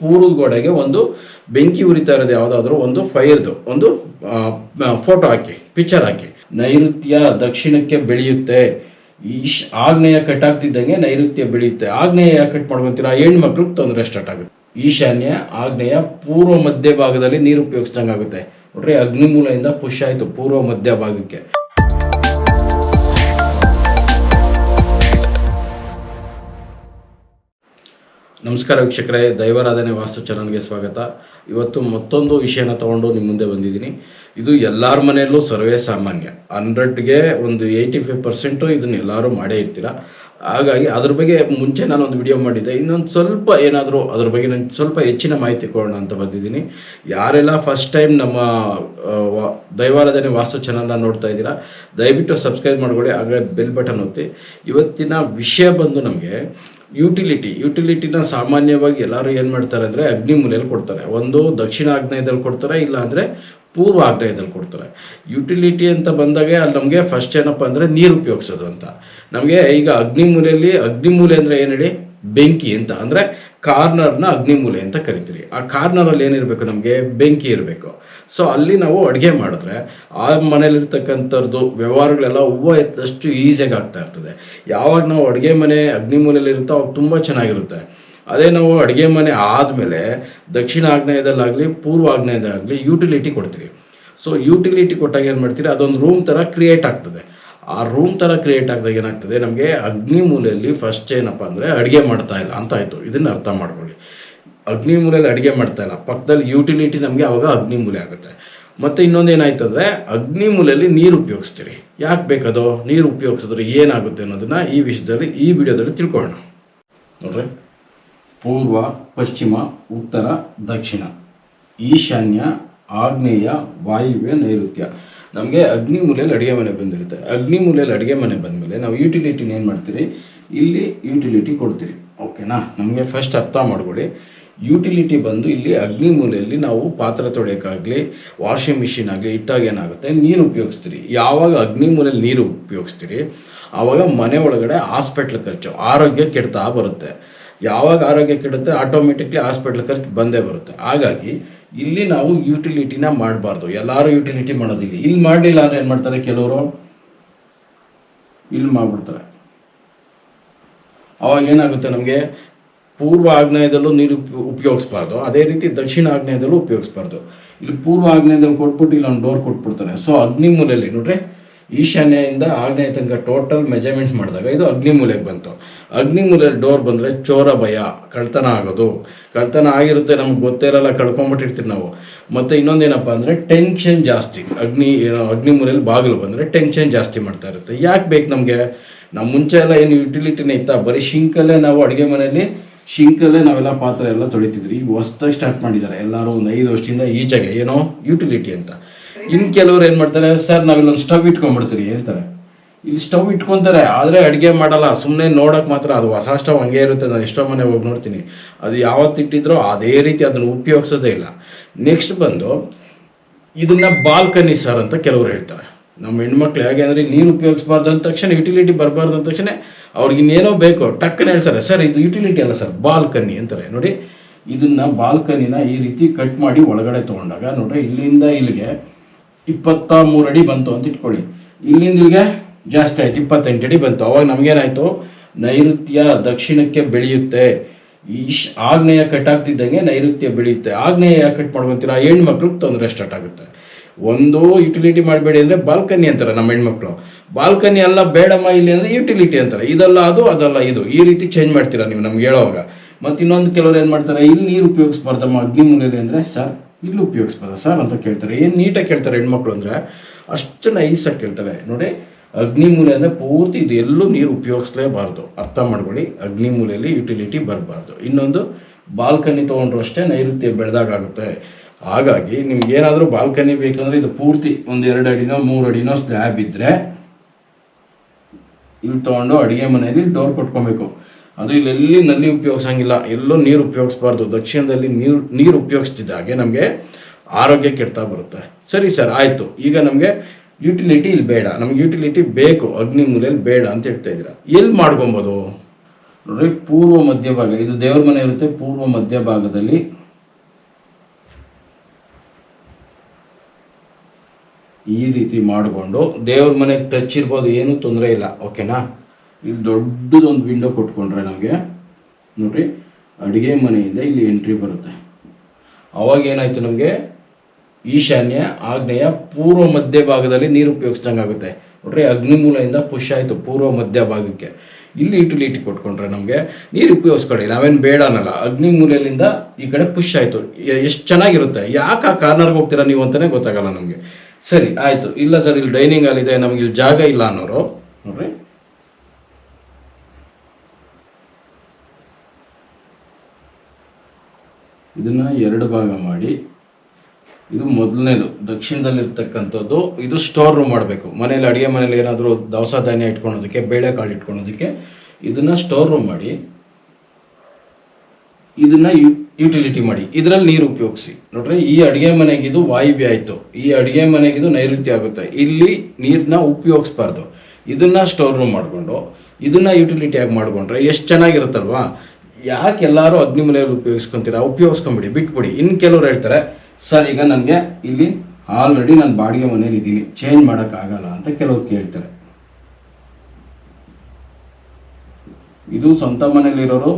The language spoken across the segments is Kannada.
ಪೂರ್ವದ ಗೋಡೆಗೆ ಒಂದು ಬೆಂಕಿ ಉರಿತಾ ಇರೋದು ಯಾವುದಾದ್ರೂ ಒಂದು ಫೈರ್ದು, ಒಂದು ಫೋಟೋ ಹಾಕಿ, ಪಿಕ್ಚರ್ ಹಾಕಿ. ನೈಋತ್ಯ ದಕ್ಷಿಣಕ್ಕೆ ಬೆಳೆಯುತ್ತೆ. ಈಶ್, ಆಗ್ನೇಯ ಕಟ್ ಆಗ್ತಿದ್ದಂಗೆ ನೈಋತ್ಯ ಬೆಳೆಯುತ್ತೆ. ಆಗ್ನೇಯ ಯಾಕೆ ಕಟ್ ಮಾಡ್ಕೊತೀರಾ? ಹೆಣ್ಮಕ್ಳು ತೊಂದರೆ ಸ್ಟಾರ್ಟ್ ಆಗುತ್ತೆ. ಈಶಾನ್ಯ, ಆಗ್ನೇಯ ಪೂರ್ವ ಮಧ್ಯ ಭಾಗದಲ್ಲಿ ನೀರು ಉಪಯೋಗಿಸ್ದಂಗೆ ಆಗುತ್ತೆ ನೋಡ್ರಿ, ಅಗ್ನಿಮೂಲೆಯಿಂದ ಪುಷ್ ಆಯಿತು ಪೂರ್ವ ಮಧ್ಯ ಭಾಗಕ್ಕೆ. ನಮಸ್ಕಾರ ವೀಕ್ಷಕರೇ, ದೈವಾರಾಧನೆ ವಾಸ್ತು ಚಾನಲ್ಗೆ ಸ್ವಾಗತ. ಇವತ್ತು ಮತ್ತೊಂದು ವಿಷಯನ ತಗೊಂಡು ನಿಮ್ಮ ಮುಂದೆ ಬಂದಿದ್ದೀನಿ. ಇದು ಎಲ್ಲರ ಮನೆಯಲ್ಲೂ ಸರ್ವೇ ಸಾಮಾನ್ಯ. ಹಂಡ್ರೆಡ್ಗೆ ಒಂದು ಏಯ್ಟಿ ಫೈವ್ ಪರ್ಸೆಂಟು ಇದನ್ನ ಎಲ್ಲರೂ ಮಾಡೇ ಇರ್ತೀರ? ಹಾಗಾಗಿ ಅದ್ರ ಬಗ್ಗೆ ಮುಂಚೆ ನಾನು ಒಂದು ವಿಡಿಯೋ ಮಾಡಿದ್ದೆ. ಇನ್ನೊಂದು ಸ್ವಲ್ಪ ಏನಾದರೂ ಅದ್ರ ಬಗ್ಗೆ ನಾನು ಸ್ವಲ್ಪ ಹೆಚ್ಚಿನ ಮಾಹಿತಿ ಕೊಡೋಣ ಅಂತ ಬಂದಿದ್ದೀನಿ. ಯಾರೆಲ್ಲ ಫಸ್ಟ್ ಟೈಮ್ ನಮ್ಮ ದೈವಾರಾಧನೆ ವಾಸ್ತು ಚಾನಲ್ನ ನೋಡ್ತಾ ಇದ್ದೀರಾ, ದಯವಿಟ್ಟು ಸಬ್ಸ್ಕ್ರೈಬ್ ಮಾಡ್ಕೊಳ್ಳಿ, ಹಾಗೆ ಬೆಲ್ ಬಟನ್ ಒತ್ತಿ. ಇವತ್ತಿನ ವಿಷಯ ಬಂದು ನಮಗೆ ಯುಟಿಲಿಟಿ ಯುಟಿಲಿಟಿನ ಸಾಮಾನ್ಯವಾಗಿ ಎಲ್ಲರೂ ಏನು ಮಾಡ್ತಾರೆ ಅಂದರೆ ಅಗ್ನಿಮೂಲೆಯಲ್ಲಿ ಕೊಡ್ತಾರೆ. ಒಂದು ದಕ್ಷಿಣ ಆಗ್ನೇಯದಲ್ಲಿ ಕೊಡ್ತಾರೆ, ಇಲ್ಲ ಅಂದರೆ ಪೂರ್ವ ಆಗ್ನೇಯದಲ್ಲಿ ಕೊಡ್ತಾರೆ. ಯುಟಿಲಿಟಿ ಅಂತ ಬಂದಾಗ ಅಲ್ಲಿ ನಮಗೆ ಫಸ್ಟ್ ಏನಪ್ಪ ಅಂದರೆ ನೀರು ಉಪಯೋಗಿಸೋದು ಅಂತ. ನಮಗೆ ಈಗ ಅಗ್ನಿಮೂಲೆಯಲ್ಲಿ ಅಗ್ನಿಮೂಲೆ ಅಂದರೆ ಏನು ಹೇಳಿ ಬೆಂಕಿ ಅಂತ. ಅಂದರೆ ಕಾರ್ನರ್ನ ಅಗ್ನಿಮೂಲೆ ಅಂತ ಕರಿತೀರಿ. ಆ ಕಾರ್ನರಲ್ಲಿ ಏನಿರಬೇಕು ನಮಗೆ? ಬೆಂಕಿ ಇರಬೇಕು. ಸೊ ಅಲ್ಲಿ ನಾವು ಅಡುಗೆ ಮಾಡಿದ್ರೆ ಆ ಮನೇಲಿರ್ತಕ್ಕಂಥದ್ದು ವ್ಯವಹಾರಗಳೆಲ್ಲ ಹೂವ ಎತ್ತಷ್ಟು ಈಸಿಯಾಗಿ ಆಗ್ತಾ ಇರ್ತದೆ. ಯಾವಾಗ ನಾವು ಅಡುಗೆ ಮನೆ ಅಗ್ನಿ ಮೂಲೆಯಲ್ಲಿರುತ್ತೋ ಅವಾಗ ತುಂಬ ಚೆನ್ನಾಗಿರುತ್ತೆ. ಅದೇ ನಾವು ಅಡುಗೆ ಮನೆ ಆದಮೇಲೆ ದಕ್ಷಿಣ ಆಗ್ನೇಯದಲ್ಲಾಗಲಿ, ಪೂರ್ವ ಆಗ್ನೇಯದಾಗಲಿ ಯುಟಿಲಿಟಿ ಕೊಡ್ತೀವಿ ಸೊ ಯುಟಿಲಿಟಿ ಕೊಟ್ಟಾಗ ಏನು ಮಾಡ್ತೀರಿ? ಅದೊಂದು ರೂಮ್ ಥರ ಕ್ರಿಯೇಟ್ ಆಗ್ತದೆ. ಆ ರೂಮ್ ಥರ ಕ್ರಿಯೇಟ್ ಆಗಿದಾಗ ಏನಾಗ್ತದೆ? ನಮಗೆ ಅಗ್ನಿ ಮೂಲೆಯಲ್ಲಿ ಫಸ್ಟ್ ಏನಪ್ಪ ಅಂದರೆ ಅಡುಗೆ ಮಾಡ್ತಾ ಇಲ್ಲ ಅಂತ ಆಯಿತು. ಇದನ್ನು ಅರ್ಥ ಮಾಡ್ಕೊಳ್ಳಿ. ಅಗ್ನಿಮೂಲೆಯಲ್ಲಿ ಅಡುಗೆ ಮಾಡ್ತಾ ಇಲ್ಲ. ಪಕ್ಕದಲ್ಲಿ ಯುಟಿಲಿಟಿ ನಮಗೆ ಅವಾಗ ಅಗ್ನಿಮೂಲೆ ಆಗುತ್ತೆ. ಮತ್ತು ಇನ್ನೊಂದು ಏನಾಯ್ತು ಅಂದರೆ ಅಗ್ನಿಮೂಲೆಯಲ್ಲಿ ನೀರು ಉಪಯೋಗಿಸ್ತೀರಿ. ಯಾಕೆ ಬೇಕದೋ? ನೀರು ಉಪಯೋಗಿಸಿದ್ರೆ ಏನಾಗುತ್ತೆ ಅನ್ನೋದನ್ನ ಈ ವಿಷಯದಲ್ಲಿ ಈ ವಿಡಿಯೋದಲ್ಲಿ ತಿಳ್ಕೊಳ್ಳೋಣ. ನೋಡ್ರಿ. ಪೂರ್ವ, ಪಶ್ಚಿಮ, ಉತ್ತರ, ದಕ್ಷಿಣ. ಈಶಾನ್ಯ, ಆಗ್ನೇಯ, ವಾಯುವ್ಯ, ನೈಋತ್ಯ. ನಮಗೆ ಅಗ್ನಿ ಮೂಲೆಯಲ್ಲಿ ಅಡುಗೆ ಮನೆ ಬಂದಿರುತ್ತೆ. ಅಗ್ನಿ ಮೂಲೆಯಲ್ಲಿ ಅಡುಗೆ ಮನೆ ಬಂದಮೇಲೆ ನಾವು ಯುಟಿಲಿಟಿನ ಏನು ಮಾಡ್ತೀರಿ? ಇಲ್ಲಿ ಯುಟಿಲಿಟಿ ಕೊಡ್ತೀರಿ. ಓಕೆನಾ ನಮಗೆ ಫಸ್ಟ್ ಅರ್ಥ ಮಾಡ್ಕೊಳ್ಳಿ. ಯುಟಿಲಿಟಿ ಬಂದು ಇಲ್ಲಿ ಅಗ್ನಿ ಮೂಲೆಯಲ್ಲಿ ನಾವು ಪಾತ್ರೆ ತೊಳೆಯೋಕ್ಕಾಗಲಿ ವಾಷಿಂಗ್ ಮಿಷಿನ್ ಆಗಲಿ ಇಟ್ಟಾಗ ಏನಾಗುತ್ತೆ? ನೀರು ಉಪಯೋಗಿಸ್ತೀರಿ. ಯಾವಾಗ ಅಗ್ನಿ ಮೂಲೆಯಲ್ಲಿ ನೀರು ಉಪಯೋಗಿಸ್ತೀರಿ, ಆವಾಗ ಮನೆ ಒಳಗಡೆ ಹಾಸ್ಪಿಟ್ಲ್ ಖರ್ಚು, ಆರೋಗ್ಯ ಕೆಡ್ತಾ ಬರುತ್ತೆ. ಯಾವಾಗ ಆರೋಗ್ಯ ಕೆಡುತ್ತೆ? ಆಟೋಮೆಟಿಕ್ಲಿ ಹಾಸ್ಪಿಟ್ಲ್ ಖರ್ಚು ಬಂದೇ ಬರುತ್ತೆ. ಹಾಗಾಗಿ ಇಲ್ಲಿ ನಾವು ಯುಟಿಲಿಟಿನ ಮಾಡಬಾರ್ದು. ಎಲ್ಲರೂ ಯುಟಿಲಿಟಿ ಮಾಡೋದಿಲ್ಲ ಇಲ್ಲಿ ಮಾಡಲಿಲ್ಲ ಅಂದ್ರೆ ಏನು ಮಾಡ್ತಾರೆ ಕೆಲವರು? ಇಲ್ಲಿ ಮಾಡಿಬಿಡ್ತಾರೆ. ಅವಾಗ ಏನಾಗುತ್ತೆ ನಮಗೆ? ಪೂರ್ವ ಆಗ್ನೇಯದಲ್ಲೂ ನೀರು ಉಪ- ಉಪಯೋಗಿಸ್ಬಾರ್ದು. ಅದೇ ರೀತಿ ದಕ್ಷಿಣ ಆಗ್ನೇಯದಲ್ಲೂ ಉಪಯೋಗಿಸ್ಬಾರ್ದು. ಇಲ್ಲಿ ಪೂರ್ವ ಆಗ್ನೇಯದಲ್ಲಿ ಕೊಟ್ಬಿಟ್ಟು ಇಲ್ಲಿ ಒಂದು ಡೋರ್ ಕೊಟ್ಬಿಡ್ತಾನೆ. ಸೊ ಅಗ್ನಿ ಮೂಲೆಯಲ್ಲಿ ನೋಡ್ರಿ ಈಶಾನ್ಯದಿಂದ ಆಗ್ನೇಯ ತನಕ ಟೋಟಲ್ ಮೆಜರ್ಮೆಂಟ್ ಮಾಡಿದಾಗ ಇದು ಅಗ್ನಿ ಮೂಲೆಗೆ ಬಂತು. ಅಗ್ನಿ ಮೂಲೆಯಲ್ಲಿ ಡೋರ್ ಬಂದರೆ ಚೋರ ಭಯ ಕಳ್ತನ ಆಗೋದು. ಕಳ್ತನ ಆಗಿರುತ್ತೆ, ನಮ್ಗೆ ಗೊತ್ತೇ ಇರಲ್ಲ, ಕಳ್ಕೊಂಬಿಟ್ಟಿರ್ತೀವಿ ನಾವು. ಮತ್ತು ಇನ್ನೊಂದೇನಪ್ಪ ಅಂದರೆ ಟೆನ್ಷನ್ ಜಾಸ್ತಿ. ಅಗ್ನಿ ಅಗ್ನಿ ಮೂಲೆಯಲ್ಲಿ ಬಾಗಿಲು ಬಂದರೆ ಟೆನ್ಷನ್ ಜಾಸ್ತಿ ಮಾಡ್ತಾ ಇರುತ್ತೆ. ಯಾಕೆ ಬೇಕು ನಮಗೆ? ನಮ್ಮ ಮುಂಚೆ ಎಲ್ಲ ಏನು ಯುಟಿಲಿಟಿನೇ ಇತ್ತ? ಬರೀ ಶಿಂಕಲ್ಲೇ ನಾವು ಅಡುಗೆ ಮನೆಯಲ್ಲಿ ಶಿಂಕಲ್ಲೇ ನಾವೆಲ್ಲ ಪಾತ್ರೆ ಎಲ್ಲ ತೊಳಿತಿದ್ರಿ. ಈಗ ಹೊಸ್ದಾಗಿ ಸ್ಟಾರ್ಟ್ ಮಾಡಿದ್ದಾರೆ. ಎಲ್ಲರೂ ಒಂದು ಐದು ವರ್ಷದಿಂದ ಈಚೆಗೆ ಏನೋ ಯುಟಿಲಿಟಿ ಅಂತ. ಇನ್ನು ಕೆಲವರು ಏನು ಮಾಡ್ತಾರೆ, ಸರ್, ನಾವಿಲ್ಲೊಂದು ಸ್ಟವ್ ಇಟ್ಕೊಂಡ್ಬಿಡ್ತೀರಿ, ಹೇಳ್ತಾರೆ. ಇಲ್ಲಿ ಸ್ಟವ್ ಇಟ್ಕೊಂತಾರೆ. ಆದರೆ ಅಡುಗೆ ಮಾಡಲ್ಲ. ಸುಮ್ಮನೆ ನೋಡೋಕೆ ಮಾತ್ರ ಅದು ಹೊಸ ಸ್ಟವ್ ಹಂಗೆ ಇರುತ್ತೆ. ನಾನು ಎಷ್ಟೋ ಮನೆ ಹೋಗಿ ನೋಡ್ತೀನಿ. ಅದು ಯಾವತ್ತು ಇಟ್ಟಿದ್ರೋ ಅದೇ ರೀತಿ ಅದನ್ನು ಉಪಯೋಗಿಸೋದೇ ಇಲ್ಲ. ನೆಕ್ಸ್ಟ್ ಬಂದು ಇದನ್ನ ಬಾಲ್ಕನಿ ಸರ್ ಅಂತ ಕೆಲವರು ಹೇಳ್ತಾರೆ. ನಮ್ಮ ಹೆಣ್ಮಕ್ಳು ಹೇಗೆ ಅಂದರೆ ನೀರು ಉಪಯೋಗಿಸಬಾರ್ದು ಅಂದ ತಕ್ಷಣ ಯುಟಿಲಿಟಿ ಬರಬಾರ್ದು ಅಂದ ತಕ್ಷಣ ಅವ್ರಿಗೆ ಇನ್ನೇನೋ ಬೇಕು, ಟಕ್ಕನೆ ಹೇಳ್ತಾರೆ, ಸರ್, ಇದು ಯುಟಿಲಿಟಿ ಅಲ್ಲ ಸರ್ ಬಾಲ್ಕನಿ ಅಂತಾರೆ. ನೋಡಿ, ಇದನ್ನು ಬಾಲ್ಕನಿನ ಈ ರೀತಿ ಕಟ್ ಮಾಡಿ ಒಳಗಡೆ ತೊಗೊಂಡಾಗ ನೋಡ್ರಿ, ಇಲ್ಲಿಂದ ಇಲ್ಲಿಗೆ ಇಪ್ಪತ್ತ ಮೂರು ಅಡಿ ಬಂತು ಅಂತ ಇಟ್ಕೊಳ್ಳಿ. ಇಲ್ಲಿಂದ ಇಲ್ಲಿಗೆ ಜಾಸ್ತಿ ಆಯ್ತು, ಇಪ್ಪತ್ತೆಂಟು ಅಡಿ ಬಂತು. ಅವಾಗ ನಮಗೇನಾಯಿತು? ನೈಋತ್ಯ ದಕ್ಷಿಣಕ್ಕೆ ಬೆಳೆಯುತ್ತೆ. ಇಶ್ ಆಗ್ನೇಯ ಕಟ್ ಆಗ್ತಿದ್ದಂಗೆ ನೈಋತ್ಯ ಬೆಳೆಯುತ್ತೆ. ಆಗ್ನೇಯ ಕಟ್ ಮಾಡ್ಕೊಂತೀರಾ, ಹೆಣ್ಮಕ್ಳಿಗೆ ತೊಂದರೆ ಸ್ಟಾರ್ಟ್ ಆಗುತ್ತೆ. ಒಂದು ಯುಟಿಲಿಟಿ ಮಾಡಬೇಡಿ ಅಂದರೆ ಬಾಲ್ಕನಿ ಅಂತಾರೆ ನಮ್ಮ ಹೆಣ್ಮಕ್ಳು. ಬಾಲ್ಕನಿ ಅಲ್ಲ ಬೇಡಮ್ಮ ಇಲ್ಲಿ ಅಂದರೆ ಯುಟಿಲಿಟಿ ಅಂತಾರೆ. ಇದಲ್ಲ ಅದು, ಅದಲ್ಲ ಇದು. ಈ ರೀತಿ ಚೇಂಜ್ ಮಾಡ್ತೀರಾ ನೀವು ನಮ್ಗೆ ಹೇಳೋವಾಗ. ಮತ್ತು ಇನ್ನೊಂದು ಕೆಲವರು ಏನು ಮಾಡ್ತಾರೆ, ಇಲ್ಲಿ ನೀರು ಉಪಯೋಗಿಸ್ಬಾರ್ದಮ್ಮ, ಅಗ್ನಿ ಮೂಲೆಯಲ್ಲಿ ಅಂದರೆ, ಸರ್, ಇಲ್ಲಿ ಉಪಯೋಗಿಸ್ಬಾರ್ದ ಸರ್, ಅಂತ ಕೇಳ್ತಾರೆ. ಏನು ನೀಟಾಗಿ ಕೇಳ್ತಾರೆ ಹೆಣ್ಮಕ್ಳು ಅಂದರೆ, ಅಷ್ಟು ನೈಸಾಗಿ ಕೇಳ್ತಾರೆ. ನೋಡಿ, ಅಗ್ನಿ ಮೂಲೆ ಅಂದರೆ ಪೂರ್ತಿ ಇದು ಎಲ್ಲೂ ನೀರು ಉಪಯೋಗಿಸ್ಲೇಬಾರ್ದು. ಅರ್ಥ ಮಾಡ್ಕೊಳ್ಳಿ ಅಗ್ನಿಮೂಲೆಯಲ್ಲಿ ಯುಟಿಲಿಟಿ ಬರಬಾರ್ದು. ಇನ್ನೊಂದು, ಬಾಲ್ಕನಿ ತೊಗೊಂಡ್ರು ಅಷ್ಟೇ ನೈಋತ್ಯ ಬೆಳೆದಾಗುತ್ತೆ ಹಾಗಾಗಿ ನಿಮ್ಗೆ ಏನಾದರೂ ಬಾಲ್ಕನಿ ಬೇಕಂದ್ರೆ ಇದು ಪೂರ್ತಿ ಒಂದು ಎರಡು ಅಡಿನೋ, ಮೂರು ಅಡಿನೋ ಸ್ಲ್ಯಾಬ್ ಇದ್ದರೆ ಇಲ್ಲಿ ತೊಗೊಂಡು ಅಡುಗೆ ಮನೆಯಲ್ಲಿ ಡೋರ್ ಕೊಟ್ಕೊಬೇಕು. ಅದು ಇಲ್ಲೆಲ್ಲಿ ನಲ್ಲಿ ಉಪಯೋಗಿಸಂಗಿಲ್ಲ. ಎಲ್ಲೂ ನೀರು ಉಪಯೋಗಿಸ್ಬಾರ್ದು. ದಕ್ಷಿಣದಲ್ಲಿ ನೀರು ನೀರು ಉಪಯೋಗಿಸ್ತಿದ್ದಾಗೆ ನಮಗೆ ಆರೋಗ್ಯ ಕೆಡ್ತಾ ಬರುತ್ತೆ. ಸರಿ ಸರ್, ಆಯಿತು. ಈಗ ನಮಗೆ ಯುಟಿಲಿಟಿ ಇಲ್ಲಿ ಬೇಡ. ನಮ್ಗೆ ಯುಟಿಲಿಟಿ ಬೇಕು. ಅಗ್ನಿ ಮೂಲೆಯಲ್ಲಿ ಬೇಡ ಅಂತ ಹೇಳ್ತಾ ಇದ್ದೀರಾ. ಎಲ್ಲಿ ಮಾಡ್ಕೊಬೋದು? ನೋಡ್ರಿ, ಪೂರ್ವ ಮಧ್ಯಭಾಗ. ಇದು ದೇವ್ರ ಮನೆ ಇರುತ್ತೆ. ಪೂರ್ವ ಮಧ್ಯಭಾಗದಲ್ಲಿ ಈ ರೀತಿ ಮಾಡಿಕೊಂಡು ದೇವ್ರ ಮನೆಗೆ ಟಚ್ ಇರ್ಬೋದು, ಏನೂ ತೊಂದರೆ ಇಲ್ಲ ಓಕೆನಾ ಇಲ್ಲಿ ದೊಡ್ಡದೊಂದು ವಿಂಡೋ ಕೊಟ್ಕೊಂಡ್ರೆ ನಮಗೆ, ನೋಡ್ರಿ, ಅಡುಗೆ ಮನೆಯಿಂದ ಇಲ್ಲಿ ಎಂಟ್ರಿ ಬರುತ್ತೆ. ಅವಾಗ ಏನಾಯ್ತು ನಮಗೆ? ಈಶಾನ್ಯ ಆಗ್ನೇಯ ಪೂರ್ವ ಮಧ್ಯ ಭಾಗದಲ್ಲಿ ನೀರು ಉಪಯೋಗಿಸ್ದಂಗೆ ಆಗುತ್ತೆ. ನೋಡ್ರಿ, ಅಗ್ನಿಮೂಲೆಯಿಂದ ಪುಷ್ ಆಯಿತು ಪೂರ್ವ ಮಧ್ಯ ಭಾಗಕ್ಕೆ. ಇಲ್ಲಿ ಯುಟಿಲಿಟಿ ಕೊಟ್ಕೊಂಡ್ರೆ ನಮಗೆ ನೀರು ಉಪಯೋಗಿಸ್ಕೊಳ್ಳಿ ನಾವೇನು ಬೇಡ ಅನ್ನಲ್ಲ. ಅಗ್ನಿಮೂಲೆಯಿಂದ ಈ ಕಡೆ ಪುಷ್ ಆಯಿತು. ಎಷ್ಟು ಚೆನ್ನಾಗಿರುತ್ತೆ. ಯಾಕೆ ಆ ಕಾರ್ನರ್ಗೆ ಹೋಗ್ತೀರಾ ನೀವು ಅಂತಲೇ ಗೊತ್ತಾಗಲ್ಲ ನಮಗೆ. ಸರಿ, ಆಯಿತು. ಇಲ್ಲ ಸರ್, ಇಲ್ಲಿ ಡೈನಿಂಗ್ ಹಾಲ್ ಇದೆ ನಮಗೆ ಇಲ್ಲಿ ಜಾಗ ಇಲ್ಲ ಅನ್ನೋರು. ನೋಡ್ರಿ. ಇದನ್ನ ಎರಡು ಭಾಗ ಮಾಡಿ. ಇದು ಮೊದಲನೇದು. ದಕ್ಷಿಣದಲ್ಲಿರ್ತಕ್ಕಂಥದ್ದು, ಇದು ಸ್ಟೋರ್ ರೂಮ್ ಮಾಡಬೇಕು. ಮನೇಲಿ ಅಡುಗೆ ಮನೇಲಿ ಏನಾದರೂ ದವಸ ಧಾನ್ಯ ಇಟ್ಕೊಳೋದಕ್ಕೆ ಬೇಳೆಕಾಳು ಇಟ್ಕೊಳೋದಕ್ಕೆ, ಇದನ್ನು ಸ್ಟೋರ್ ರೂಮ್ ಮಾಡಿ. ಇದನ್ನ ಯುಟಿಲಿಟಿ ಮಾಡಿ. ಇದರಲ್ಲಿ ನೀರು ಉಪಯೋಗಿಸಿ. ನೋಡ್ರಿ, ಈ ಅಡುಗೆ ಮನೆಗಿದು ವಾಯುವ್ಯ ಆಯಿತು. ಈ ಅಡುಗೆ ಮನೆಗಿದು ನೈಋತ್ಯ ಆಗುತ್ತೆ. ಇಲ್ಲಿ ನೀರನ್ನ ಉಪಯೋಗಿಸ್ಬಾರ್ದು. ಇದನ್ನ ಸ್ಟೋರ್ ರೂಮ್ ಮಾಡಿಕೊಂಡು, ಇದನ್ನ ಯುಟಿಲಿಟಿ ಆಗಿ ಮಾಡ್ಕೊಂಡ್ರೆ ಎಷ್ಟು ಚೆನ್ನಾಗಿರುತ್ತಲ್ವಾ? ಯಾಕೆ ಎಲ್ಲರೂ ಅಗ್ನಿ ಮನೆಯಲ್ಲಿ ಉಪಯೋಗಿಸ್ಕೊಂತೀರಾ? ಉಪಯೋಗಿಸ್ಕೊಂಬಿಡಿ, ಬಿಟ್ಬಿಡಿ. ಇನ್ನು ಕೆಲವ್ರು ಹೇಳ್ತಾರೆ, ಸರ್, ಈಗ ನನಗೆ ಇಲ್ಲಿ ಆಲ್ರೆಡಿ ನಾನು ಬಾಡಿಗೆ ಮನೇಲಿ ಇದ್ದೀನಿ. ಚೇಂಜ್ ಮಾಡೋಕ್ಕಾಗಲ್ಲ ಅಂತ ಕೆಲವ್ರು ಕೇಳ್ತಾರೆ. ಇದು ಸ್ವಂತ ಮನೇಲಿರೋರು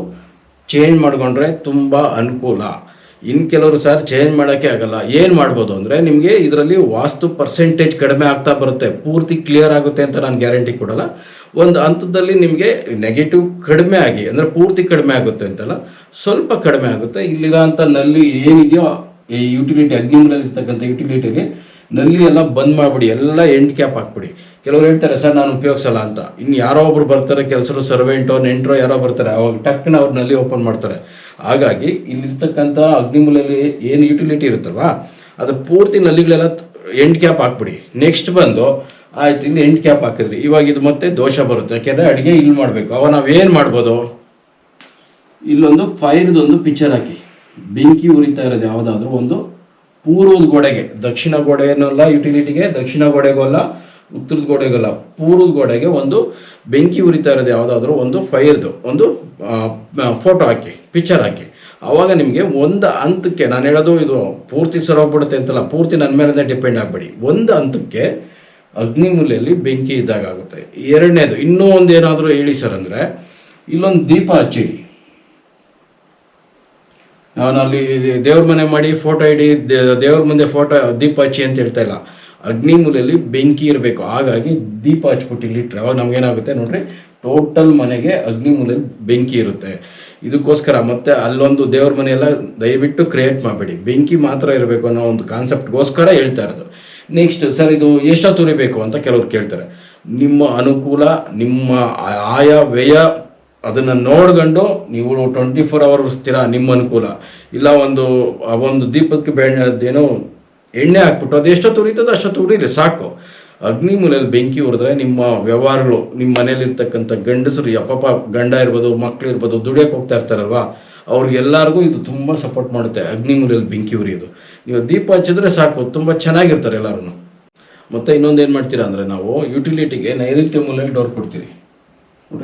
ಚೇಂಜ್ ಮಾಡಿಕೊಂಡ್ರೆ ತುಂಬ ಅನುಕೂಲ. ಇನ್ನು ಕೆಲವರು ಸರ್ ಚೇಂಜ್ ಮಾಡೋಕ್ಕೆ ಆಗಲ್ಲ. ಏನು ಮಾಡ್ಬೋದು ಅಂದರೆ ನಿಮಗೆ ಇದರಲ್ಲಿ ವಾಸ್ತು ಪರ್ಸೆಂಟೇಜ್ ಕಡಿಮೆ ಆಗ್ತಾ ಬರುತ್ತೆ. ಪೂರ್ತಿ ಕ್ಲಿಯರ್ ಆಗುತ್ತೆ ಅಂತ ನಾನು ಗ್ಯಾರಂಟಿ ಕೊಡಲ್ಲ. ಒಂದು ಹಂತದಲ್ಲಿ ನಿಮಗೆ ನೆಗೆಟಿವ್ ಕಡಿಮೆ ಆಗಿ, ಅಂದರೆ ಪೂರ್ತಿ ಕಡಿಮೆ ಆಗುತ್ತೆ ಅಂತಲ್ಲ, ಸ್ವಲ್ಪ ಕಡಿಮೆ ಆಗುತ್ತೆ. ಇಲ್ಲಿರೋಂಥ ನಲ್ಲಿ ಏನಿದೆಯೋ, ಈ ಯುಟಿಲಿಟಿ ಅಗ್ನಿಮೂಲಲ್ಲಿ ಇರ್ತಕ್ಕಂಥ ನಲ್ಲಿ ಎಲ್ಲ ಬಂದ್ ಮಾಡಿಬಿಡಿ. ಎಲ್ಲ ಎಂಡ್ ಕ್ಯಾಪ್ ಹಾಕ್ಬಿಡಿ. ಕೆಲವ್ರು ಹೇಳ್ತಾರೆ, ಸರ್, ನಾನು ಉಪಯೋಗಿಸಲ್ಲ ಅಂತ. ಇನ್ನು ಯಾರೋ ಒಬ್ರು ಬರ್ತಾರೆ ಕೆಲಸರು ಸರ್ವೆಂಟೋ ನೆಂಟ್ರೋ ಯಾರೋ ಬರ್ತಾರೆ, ಅವಾಗ ಟಕ್ನ ಅವ್ರನ್ನಲ್ಲಿ ಓಪನ್ ಮಾಡ್ತಾರೆ. ಹಾಗಾಗಿ, ಇಲ್ಲಿರ್ತಕ್ಕಂಥ ಅಗ್ನಿಮೂಲಲ್ಲಿ ಏನು ಯುಟಿಲಿಟಿ ಇರುತ್ತಲ್ವಾ ಅದು ಪೂರ್ತಿ ನಲ್ಲಿಗಳೆಲ್ಲ ಎಂಡ್ ಕ್ಯಾಪ್ ಹಾಕ್ಬಿಡಿ. ನೆಕ್ಸ್ಟ್ ಬಂದು, ಆಯ್ತು ಇಲ್ಲಿ ಎಂಡ್ ಕ್ಯಾಪ್ ಹಾಕಿದ್ರಿ. ಇವಾಗ ಇದು ಮತ್ತೆ ದೋಷ ಬರುತ್ತೆ. ಯಾಕೆಂದ್ರೆ ಅಡುಗೆ ಇಲ್ಲಿ ಮಾಡಬೇಕು. ಅವಾಗ ನಾವೇನು ಮಾಡ್ಬೋದು? ಇಲ್ಲೊಂದು ಫೈರ್ದೊಂದು ಪಿಕ್ಚರ್ ಹಾಕಿ. ಬೆಂಕಿ ಉರಿತಾ ಇರೋದು ಯಾವುದಾದ್ರೂ ಒಂದು ಪೂರ್ವದ ಗೋಡೆಗೆ. ದಕ್ಷಿಣ ಗೋಡೆನಲ್ಲ ಯುಟಿಲಿಟಿಗೆ ದಕ್ಷಿಣ ಗೋಡೆಗೂ ಅಲ್ಲ ಉತ್ತರದ ಗೋಡೆಗಲ್ಲ, ಪೂರ್ವದ ಗೋಡೆಗೆ ಒಂದು ಬೆಂಕಿ ಉರಿತಾ ಇರೋದು ಯಾವುದಾದ್ರೂ ಒಂದು ಫೈರ್ದು, ಒಂದು ಫೋಟೋ ಹಾಕಿ, ಪಿಕ್ಚರ್ ಹಾಕಿ. ಆವಾಗ ನಿಮಗೆ ಒಂದು ಹಂತಕ್ಕೆ, ನಾನು ಹೇಳೋದು ಇದು ಪೂರ್ತಿ ಸರೋಗ್ಬಿಡುತ್ತೆ ಅಂತಲ್ಲ, ಪೂರ್ತಿ ನನ್ನ ಮೇಲೆ ಡಿಪೆಂಡ್ ಆಗಬೇಡಿ. ಒಂದು ಹಂತಕ್ಕೆ ಅಗ್ನಿಮೂಲೆಯಲ್ಲಿ ಬೆಂಕಿ ಇದ್ದಾಗ ಆಗುತ್ತೆ. ಎರಡನೇದು, ಇನ್ನೂ ಒಂದು ಏನಾದರೂ ಹೇಳಿ ಸರ್ ಅಂದರೆ, ಇಲ್ಲೊಂದು ದೀಪ ಹಚ್ಚಿ ನಾನು ಅಲ್ಲಿ ದೇವ್ರ ಮನೆ ಮಾಡಿ ಫೋಟೋ ಇಡಿ ದೇವ್ರ ಮುಂದೆ ಫೋಟೋ ದೀಪ ಹಚ್ಚಿ ಅಂತ ಹೇಳ್ತಾ ಇಲ್ಲ. ಅಗ್ನಿ ಮೂಲೆಯಲ್ಲಿ ಬೆಂಕಿ ಇರಬೇಕು. ಹಾಗಾಗಿ ದೀಪ ಹಚ್ಬಿಟ್ಟು ಇಲ್ಲಿ ಇಟ್ರೆ. ಅವಾಗ ನಮ್ಗೇನಾಗುತ್ತೆ ನೋಡ್ರಿ ಟೋಟಲ್ ಮನೆಗೆ ಅಗ್ನಿ ಮೂಲೆಯಲ್ಲಿ ಬೆಂಕಿ ಇರುತ್ತೆ. ಇದಕ್ಕೋಸ್ಕರ ಮತ್ತೆ ಅಲ್ಲೊಂದು ದೇವ್ರ ಮನೆಯೆಲ್ಲ ದಯವಿಟ್ಟು ಕ್ರಿಯೇಟ್ ಮಾಡಬೇಡಿ. ಬೆಂಕಿ ಮಾತ್ರ ಇರಬೇಕು ಅನ್ನೋ ಒಂದು ಕಾನ್ಸೆಪ್ಟ್ಗೋಸ್ಕರ ಹೇಳ್ತಾ ಇರೋದು. ನೆಕ್ಸ್ಟ್ ಸರ್ ಇದು ಎಷ್ಟೊತ್ತು ಉರಿಬೇಕು ಅಂತ ಕೆಲವ್ರು ಕೇಳ್ತಾರೆ. ನಿಮ್ಮ ಅನುಕೂಲ, ನಿಮ್ಮ ಆಯ ವ್ಯಯ ಅದನ್ನ ನೋಡ್ಕೊಂಡು ನೀವು ಟ್ವೆಂಟಿ ಫೋರ್ ಅವರ್ ನಿಮ್ಮ ಅನುಕೂಲ. ಇಲ್ಲ ಒಂದು ಒಂದು ದೀಪಕ್ಕೆ ಬೇಡೇನೋ ಎಣ್ಣೆ ಹಾಕ್ಬಿಟ್ಟು, ಅದು ಎಷ್ಟೊತ್ತು ಉರಿತದ ಅಷ್ಟೊತ್ತು ಉರಿಲಿ, ಸಾಕು. ಅಗ್ನಿ ಮೂಲೆಯಲ್ಲಿ ಬೆಂಕಿ ಉರಿದ್ರೆ ನಿಮ್ಮ ವ್ಯವಹಾರಗಳು, ನಿಮ್ಮ ಮನೇಲಿ ಇರ್ತಕ್ಕಂಥ ಗಂಡಸರು ಯಪ್ಪಪ್ಪ ಗಂಡ ಇರ್ಬೋದು, ಮಕ್ಳು ಇರ್ಬೋದು, ದುಡಿಯೋಕೆ ಹೋಗ್ತಾ ಇರ್ತಾರಲ್ವಾ? ಅವ್ರಿಗೆಲ್ಲರಿಗೂ ಇದು ತುಂಬ ಸಪೋರ್ಟ್ ಮಾಡುತ್ತೆ, ಅಗ್ನಿ ಮೂಲೆಯಲ್ಲಿ ಬೆಂಕಿ ಉರಿಯೋದು. ನೀವು ದೀಪ ಹಚ್ಚಿದ್ರೆ ಸಾಕು, ತುಂಬ ಚೆನ್ನಾಗಿರ್ತಾರೆ ಎಲ್ಲರೂ ಮತ್ತು ಇನ್ನೊಂದು ಏನು ಮಾಡ್ತೀರಾ ಅಂದರೆ ನಾವು ಯುಟಿಲಿಟಿಗೆ ನೈಋತ್ಯ ಮೂಲೆಯಲ್ಲಿ ಡೋರ್ ಕೊಡ್ತೀವಿ.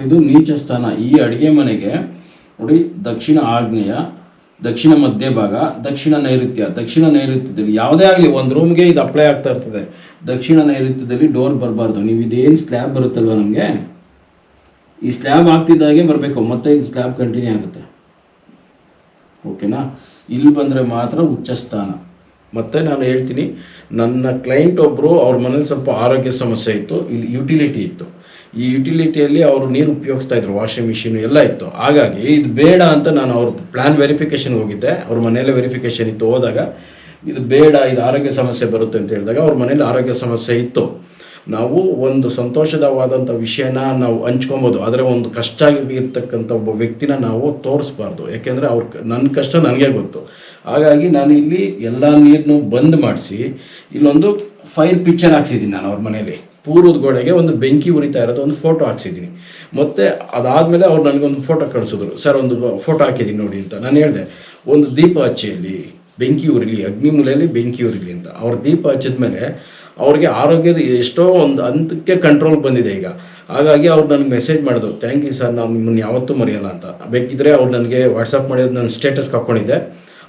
ಇದು ನೀಚ ಸ್ಥಾನ. ಈ ಅಡುಗೆ ಮನೆಗೆ, ನೋಡಿ, ದಕ್ಷಿಣ ಆಗ್ನೇಯ ದಕ್ಷಿಣ ಮಧ್ಯಭಾಗ ದಕ್ಷಿಣ ನೈಋತ್ಯ. ದಕ್ಷಿಣ ನೈಋತ್ಯದಲ್ಲಿ ಯಾವುದೇ ಆಗಲಿ, ಒಂದು ರೂಮ್ಗೆ ಇದು ಅಪ್ಲೈ ಆಗ್ತಾ ಇರ್ತದೆ. ದಕ್ಷಿಣ ನೈಋತ್ಯದಲ್ಲಿ ಡೋರ್ ಬರಬಾರ್ದು. ನೀವು ಇದೇನು ಸ್ಲ್ಯಾಬ್ ಬರುತ್ತಲ್ವ ನಮಗೆ? ಈ ಸ್ಲ್ಯಾಬ್ ಆಗ್ತಿದ್ದಾಗೆ ಬರಬೇಕು. ಮತ್ತೆ ಇದು ಸ್ಲ್ಯಾಬ್ ಕಂಟಿನ್ಯೂ ಆಗುತ್ತೆ. ಓಕೆನಾ ಇಲ್ಲಿ ಬಂದರೆ ಮಾತ್ರ ಉಚ್ಚ ಸ್ಥಾನ ಮತ್ತೆ ನಾನು ಹೇಳ್ತೀನಿ, ನನ್ನ ಕ್ಲೈಂಟ್ ಒಬ್ಬರು ಅವ್ರ ಮನೇಲಿ ಸ್ವಲ್ಪ ಆರೋಗ್ಯ ಸಮಸ್ಯೆ ಇತ್ತು, ಇಲ್ಲಿ ಯುಟಿಲಿಟಿ ಇತ್ತು. ಈ ಯುಟಿಲಿಟಿಯಲ್ಲಿ ಅವರು ನೀರು ಉಪಯೋಗಿಸ್ತಾ ಇದ್ರು ವಾಷಿಂಗ್ ಮಿಷಿನ್ ಎಲ್ಲ ಇತ್ತು. ಹಾಗಾಗಿ ಇದು ಬೇಡ ಅಂತ ನಾನು ಅವ್ರ ಪ್ಲಾನ್ ವೆರಿಫಿಕೇಶನ್ ಹೋಗಿದ್ದೆ. ಅವ್ರ ಮನೇಲೆ ವೆರಿಫಿಕೇಶನ್ ಇತ್ತು. ಹೋದಾಗ ಇದು ಬೇಡ, ಇದು ಆರೋಗ್ಯ ಸಮಸ್ಯೆ ಬರುತ್ತೆ ಅಂತ ಹೇಳಿದಾಗ ಅವ್ರ ಮನೇಲಿ ಆರೋಗ್ಯ ಸಮಸ್ಯೆ ಇತ್ತು. ನಾವು ಒಂದು ಸಂತೋಷದವಾದಂಥ ವಿಷಯನ ನಾವು ಹಂಚ್ಕೊಬೋದು. ಆದರೆ ಒಂದು ಕಷ್ಟ ಇರ್ತಕ್ಕಂಥ ಒಬ್ಬ ವ್ಯಕ್ತಿನ ನಾವು ತೋರಿಸ್ಬಾರ್ದು. ಯಾಕೆಂದರೆ ಅವ್ರ ನನ್ನ ಕಷ್ಟ ನನಗೆ ಗೊತ್ತು. ಹಾಗಾಗಿ ನಾನು ಇಲ್ಲಿ ಎಲ್ಲ ನೀರನ್ನು ಬಂದ್ ಮಾಡಿಸಿ, ಇಲ್ಲೊಂದು ಫೈಲ್ ಪಿಕ್ಚರ್ ಹಾಕ್ಸಿದ್ದೀನಿ ನಾನು ಅವ್ರ ಮನೇಲಿ ಪೂರ್ವದ ಗೋಡೆಗೆ ಒಂದು ಬೆಂಕಿ ಉರಿತಾ ಇರೋದು, ಒಂದು ಫೋಟೋ ಹಾಕ್ಸಿದ್ದೀನಿ. ಮತ್ತೆ ಅದಾದಮೇಲೆ ಅವ್ರು ನನಗೊಂದು ಫೋಟೋ ಕಳಿಸಿದ್ರು. ಸರ್, ಒಂದು ಫೋಟೋ ಹಾಕಿದ್ದೀನಿ ನೋಡಿ ಅಂತ. ನಾನು ಹೇಳಿದೆ, ಒಂದು ದೀಪ ಹಚ್ಚಿಯಲ್ಲಿ ಬೆಂಕಿ ಉರಿಲಿ, ಅಗ್ನಿ ಮೂಲೆಯಲ್ಲಿ ಬೆಂಕಿ ಉರಿಲಿ ಅಂತ. ಅವ್ರ ದೀಪ ಹಚ್ಚಿದ್ಮೇಲೆ ಅವ್ರಿಗೆ ಆರೋಗ್ಯದ ಎಷ್ಟೋ ಒಂದು ಅಂತಕ್ಕೆ ಕಂಟ್ರೋಲ್ ಬಂದಿದೆ ಈಗ. ಹಾಗಾಗಿ ಅವ್ರು ನನಗೆ ಮೆಸೇಜ್ ಮಾಡಿದ್ರು ಥ್ಯಾಂಕ್ ಯು ಸರ್ ನಾನು ನಿಮ್ಮನ್ನು ಯಾವತ್ತೂ ಮರೆಯಲ್ಲ ಅಂತ. ಬೇಕಿದ್ರೆ ಅವ್ರು ನನಗೆ ವಾಟ್ಸಪ್ ಮಾಡಿದ್ದು ನನ್ನ ಸ್ಟೇಟಸ್ಗೆ ಹಾಕ್ಕೊಂಡಿದ್ದೆ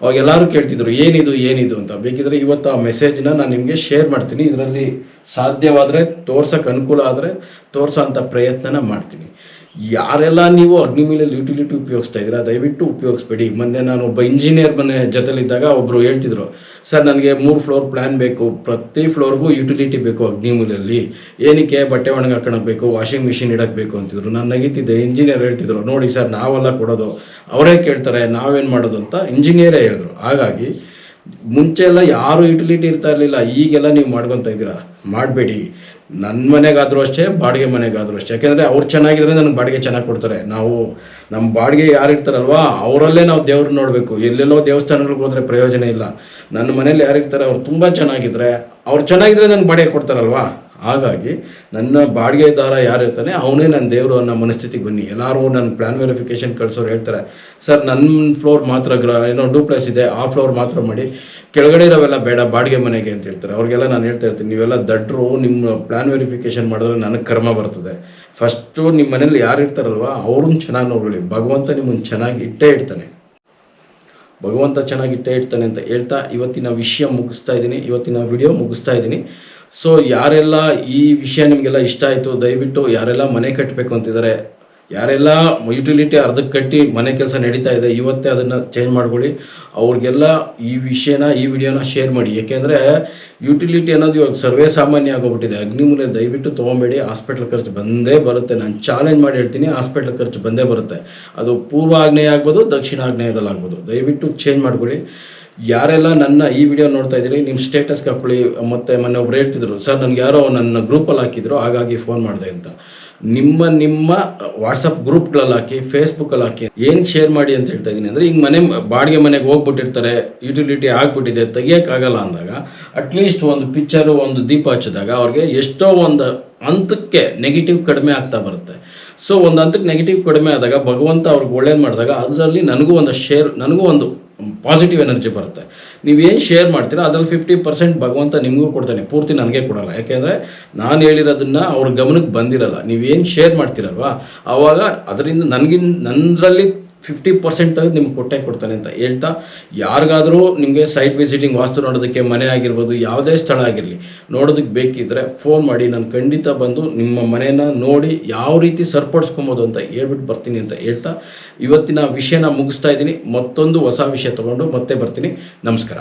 ಅವಾಗ ಎಲ್ಲರೂ ಕೇಳ್ತಿದ್ರು, ಏನಿದು ಏನಿದು ಅಂತ. ಬೇಕಿದ್ರೆ ಇವತ್ತು ಆ ಮೆಸೇಜ್ನ ನಾನು ನಿಮಗೆ ಶೇರ್ ಮಾಡ್ತೀನಿ. ಇದರಲ್ಲಿ ಸಾಧ್ಯವಾದರೆ ತೋರ್ಸೋಕ್ಕೆ ಅನುಕೂಲ ಆದರೆ ತೋರ್ಸೋ ಅಂಥ ಪ್ರಯತ್ನನ ಮಾಡ್ತೀನಿ. ಯಾರೆಲ್ಲ ನೀವು ಅಗ್ನಿ ಮೇಲೆ ಯುಟಿಲಿಟಿ ಉಪಯೋಗಿಸ್ತಾ ಇದ್ದೀರಾ, ದಯವಿಟ್ಟು ಉಪಯೋಗಿಸ್ಬೇಡಿ. ಮೊನ್ನೆ ನಾನು ಒಬ್ಬ ಇಂಜಿನಿಯರ್ ಮನೆ ಜೊತೆಲಿದ್ದಾಗ ಒಬ್ಬರು ಹೇಳ್ತಿದ್ರು, ಸರ್, ನನಗೆ ಮೂರು ಫ್ಲೋರ್ ಪ್ಲ್ಯಾನ್ ಬೇಕು, ಪ್ರತಿ ಫ್ಲೋರ್ಗೂ ಯುಟಿಲಿಟಿ ಬೇಕು ಅಗ್ನಿ ಮೂಲೆಯಲ್ಲಿ ಏನಕ್ಕೆ ಬಟ್ಟೆ ಒಣಗಿ ಬೇಕು ವಾಷಿಂಗ್ ಮಿಷಿನ್ ಇಡಕ್ಕೆ ಅಂತಿದ್ರು. ನಾನು ನಗೀತಿದ್ದೆ. ಇಂಜಿನಿಯರ್ ಹೇಳ್ತಿದ್ರು, ನೋಡಿ ಸರ್, ನಾವೆಲ್ಲ ಕೊಡೋದು, ಅವರೇ ಕೇಳ್ತಾರೆ, ನಾವೇನು ಮಾಡೋದು? ಅಂತ ಇಂಜಿನಿಯರೇ ಹೇಳಿದ್ರು. ಹಾಗಾಗಿ, ಮುಂಚೆ ಎಲ್ಲ ಯಾರು ಯುಟಿಲಿಟಿ ಇರ್ತಾ ಇರಲಿಲ್ಲ, ಈಗೆಲ್ಲ ನೀವು ಮಾಡ್ಕೊತ ಇದ್ದೀರಾ? ಮಾಡಬೇಡಿ. ನನ್ನ ಮನೆಗಾದರೂ ಅಷ್ಟೇ, ಬಾಡಿಗೆ ಮನೆಗಾದರೂ ಅಷ್ಟೇ. ಯಾಕೆಂದರೆ ಅವ್ರು ಚೆನ್ನಾಗಿದ್ರೆ ನನಗೆ ಬಾಡಿಗೆ ಚೆನ್ನಾಗಿ ಕೊಡ್ತಾರೆ. ನಾವು ನಮ್ಮ ಬಾಡಿಗೆ ಯಾರು ಇರ್ತಾರಲ್ವಾ, ಅವರಲ್ಲೇ ನಾವು ದೇವ್ರನ್ನ ನೋಡಬೇಕು. ಎಲ್ಲೆಲ್ಲೋ ದೇವಸ್ಥಾನಗಳಿಗೆ ಹೋದರೆ ಪ್ರಯೋಜನ ಇಲ್ಲ. ನನ್ನ ಮನೇಲಿ ಯಾರು ಇರ್ತಾರೆ, ಅವ್ರು ತುಂಬ ಚೆನ್ನಾಗಿದ್ರೆ, ಅವ್ರು ಚೆನ್ನಾಗಿದ್ರೆ ನನಗೆ ಬಾಡಿಗೆ ಕೊಡ್ತಾರಲ್ವಾ? ಹಾಗಾಗಿ ನನ್ನ ಬಾಡಿಗೆದಾರ ಯಾರು ಇರ್ತಾನೆ, ಅವನೇ ನನ್ನ ದೇವರು ಅನ್ನೋ ಮನಸ್ಥಿತಿಗೆ ಬನ್ನಿ. ಎಲ್ಲರೂ ನನ್ನ ಪ್ಲಾನ್ ವೆರಿಫಿಕೇಶನ್ ಕಳ್ಸೋರು ಹೇಳ್ತಾರೆ, ಸರ್ ನನ್ನ ಫ್ಲೋರ್ ಮಾತ್ರ ಗ್ರ, ಏನೋ ಡೂಪ್ಲೆಸ್ ಇದೆ, ಆ ಫ್ಲೋರ್ ಮಾತ್ರ ಮಾಡಿ, ಕೆಳಗಡೆ ಇರೋವೆಲ್ಲ ಬೇಡ, ಬಾಡಿಗೆ ಮನೆಗೆ, ಅಂತ ಹೇಳ್ತಾರೆ. ಅವ್ರಿಗೆಲ್ಲ ನಾನು ಹೇಳ್ತಾ ಇರ್ತೀನಿ, ನೀವೆಲ್ಲ ದಡ್ರು, ನಿಮ್ಮ ಪ್ಲಾನ್ ವೆರಿಫಿಕೇಶನ್ ಮಾಡಿದ್ರೆ ನನಗೆ ಕರ್ಮ ಬರ್ತದೆ. ಫಸ್ಟು ನಿಮ್ಮ ಮನೇಲಿ ಯಾರು ಇರ್ತಾರಲ್ವ ಅವ್ರನ್ನ ಚೆನ್ನಾಗಿ ನೋಡ್ಕೊಳ್ಳಿ. ಭಗವಂತ ನಿಮ್ಮನ್ನು ಚೆನ್ನಾಗಿ ಇಟ್ಟೇ ಇಡ್ತಾನೆ. ಭಗವಂತ ಚೆನ್ನಾಗಿ ಇಟ್ಟೇ ಇಡ್ತಾನೆ ಅಂತ ಹೇಳ್ತಾ, ಇವತ್ತಿನ ವಿಷಯ ಮುಗಿಸ್ತಾ ಇದ್ದೀನಿ, ಇವತ್ತಿನ ವಿಡಿಯೋ ಮುಗಿಸ್ತಾ ಇದ್ದೀನಿ. ಸೊ ಯಾರೆಲ್ಲ ಈ ವಿಷಯ ನಿಮಗೆಲ್ಲ ಇಷ್ಟ ಆಯಿತು, ದಯವಿಟ್ಟು ಯಾರೆಲ್ಲ ಮನೆ ಕಟ್ಟಬೇಕು ಅಂತಿದ್ದಾರೆ, ಯಾರೆಲ್ಲ ಯುಟಿಲಿಟಿ ಅರ್ಧಕ್ಕೆ ಕಟ್ಟಿ ಮನೆ ಕೆಲಸ ನಡೀತಾ ಇದೆ, ಇವತ್ತೇ ಅದನ್ನು ಚೇಂಜ್ ಮಾಡ್ಕೊಳ್ಳಿ. ಅವ್ರಿಗೆಲ್ಲ ಈ ವಿಷಯನ, ಈ ವಿಡಿಯೋನ ಶೇರ್ ಮಾಡಿ. ಏಕೆಂದರೆ ಯುಟಿಲಿಟಿ ಅನ್ನೋದು ಇವಾಗ ಸರ್ವೇ ಸಾಮಾನ್ಯ ಆಗೋಗ್ಬಿಟ್ಟಿದೆ. ಅಗ್ನಿಮೂಲೆ ದಯವಿಟ್ಟು ತೊಗೊಬೇಡಿ. ಹಾಸ್ಪಿಟ್ಲ್ ಖರ್ಚು ಬಂದೇ ಬರುತ್ತೆ. ನಾನು ಚಾಲೆಂಜ್ ಮಾಡಿ ಹೇಳ್ತೀನಿ ಹಾಸ್ಪಿಟ್ಲ್ ಖರ್ಚು ಬಂದೇ ಬರುತ್ತೆ. ಅದು ಪೂರ್ವ ಆಗ್ನೇಯ ಆಗ್ಬೋದು ದಕ್ಷಿಣ ಆಗ್ನೇಯದಲ್ಲಿ ಆಗ್ಬೋದು ದಯವಿಟ್ಟು ಚೇಂಜ್ ಮಾಡ್ಕೊಳ್ಳಿ. ಯಾರೆಲ್ಲ ನನ್ನ ಈ ವಿಡಿಯೋ ನೋಡ್ತಾ ಇದ್ದೀರಿ ನಿಮ್ಮ ಸ್ಟೇಟಸ್ಗೆ ಹಾಕೊಳ್ಳಿ. ಮತ್ತೆ ಮೊನ್ನೆ ಒಬ್ರು ಹೇಳ್ತಿದ್ರು, ಸರ್, ನನಗೆ ಯಾರೋ ನನ್ನ ಗ್ರೂಪಲ್ಲಿ ಹಾಕಿದ್ರು, ಹಾಗಾಗಿ ಫೋನ್ ಮಾಡಿದೆ ಅಂತ. ನಿಮ್ಮ ನಿಮ್ಮ ವಾಟ್ಸಪ್ ಗ್ರೂಪ್ಗಳಲ್ಲಿ ಹಾಕಿ ಫೇಸ್ಬುಕ್ಕಲ್ಲಿ ಹಾಕಿ, ಏನು ಶೇರ್ ಮಾಡಿ ಅಂತ ಹೇಳ್ತಾ ಇದ್ದೀನಿ ಅಂದರೆ ಹಿಂಗೆ ಮನೆ, ಬಾಡಿಗೆ ಮನೆಗೆ ಹೋಗ್ಬಿಟ್ಟಿರ್ತಾರೆ ಯುಟಿಲಿಟಿ ಆಗ್ಬಿಟ್ಟಿದೆ, ತೆಗಿಯೋಕ್ಕಾಗಲ್ಲ ಅಂದಾಗ ಅಟ್ಲೀಸ್ಟ್ ಒಂದು ಪಿಕ್ಚರು ಒಂದು ದೀಪ ಹಚ್ಚಿದಾಗ ಅವ್ರಿಗೆ ಎಷ್ಟೋ ಒಂದು ಹಂತಕ್ಕೆ ನೆಗೆಟಿವ್ ಕಡಿಮೆ ಆಗ್ತಾ ಬರುತ್ತೆ. ಸೊ ಒಂದು ಹಂತಕ್ಕೆ ನೆಗೆಟಿವ್ ಕಡಿಮೆ ಆದಾಗ ಭಗವಂತ ಅವ್ರಿಗೆ ಒಳ್ಳೇದು ಮಾಡಿದಾಗ, ಅದರಲ್ಲಿ ನನಗೂ ಒಂದು ಶೇರ್ ನನಗೂ ಒಂದು ಪಾಸಿಟಿವ್ ಎನರ್ಜಿ ಬರುತ್ತೆ. ನೀವೇನು ಶೇರ್ ಮಾಡ್ತೀರಾ, ಅದ್ರಲ್ಲಿ ಫಿಫ್ಟಿ ಪರ್ಸೆಂಟ್ ಭಗವಂತ ನಿಮಗೂ ಕೊಡ್ತಾನೆ, ಪೂರ್ತಿ ನನಗೆ ಕೊಡಲ್ಲ. ಯಾಕೆಂದರೆ ನಾನು ಹೇಳಿರೋದನ್ನು ಅವ್ರ ಗಮನಕ್ಕೆ ಬಂದಿರಲ್ಲ. ನೀವೇನು ಶೇರ್ ಮಾಡ್ತೀರಲ್ವಾ? ಆವಾಗ ಅದರಿಂದ ನನಗಿನ್ ನನ್ನರಲ್ಲಿ ಫಿಫ್ಟಿ ಪರ್ಸೆಂಟ್ ತೆಗೆದು ನಿಮ್ಗೆ ಕೊಟ್ಟೆ ಕೊಡ್ತಾನೆ ಅಂತ ಹೇಳ್ತಾ, ಯಾರಿಗಾದರೂ ನಿಮಗೆ ಸೈಟ್ ವಿಸಿಟಿಂಗ್ ವಾಸ್ತು ನೋಡೋದಕ್ಕೆ ಮನೆ ಆಗಿರ್ಬೋದು, ಯಾವುದೇ ಸ್ಥಳ ಆಗಿರಲಿ, ನೋಡೋದಕ್ಕೆ ಬೇಕಿದ್ರೆ ಫೋನ್ ಮಾಡಿ, ನಾನು ಖಂಡಿತ ಬಂದು ನಿಮ್ಮ ಮನೆನ ನೋಡಿ ಯಾವ ರೀತಿ ಸರಿಪಡಿಸ್ಕೊಬೋದು ಅಂತ ಹೇಳ್ಬಿಟ್ಟು ಬರ್ತೀನಿ ಅಂತ ಹೇಳ್ತಾ, ಇವತ್ತಿನ ವಿಷಯನ ಮುಗಿಸ್ತಾ ಇದ್ದೀನಿ. ಮತ್ತೊಂದು ಹೊಸ ವಿಷಯ ತೊಗೊಂಡು ಮತ್ತೆ ಬರ್ತೀನಿ. ನಮಸ್ಕಾರ.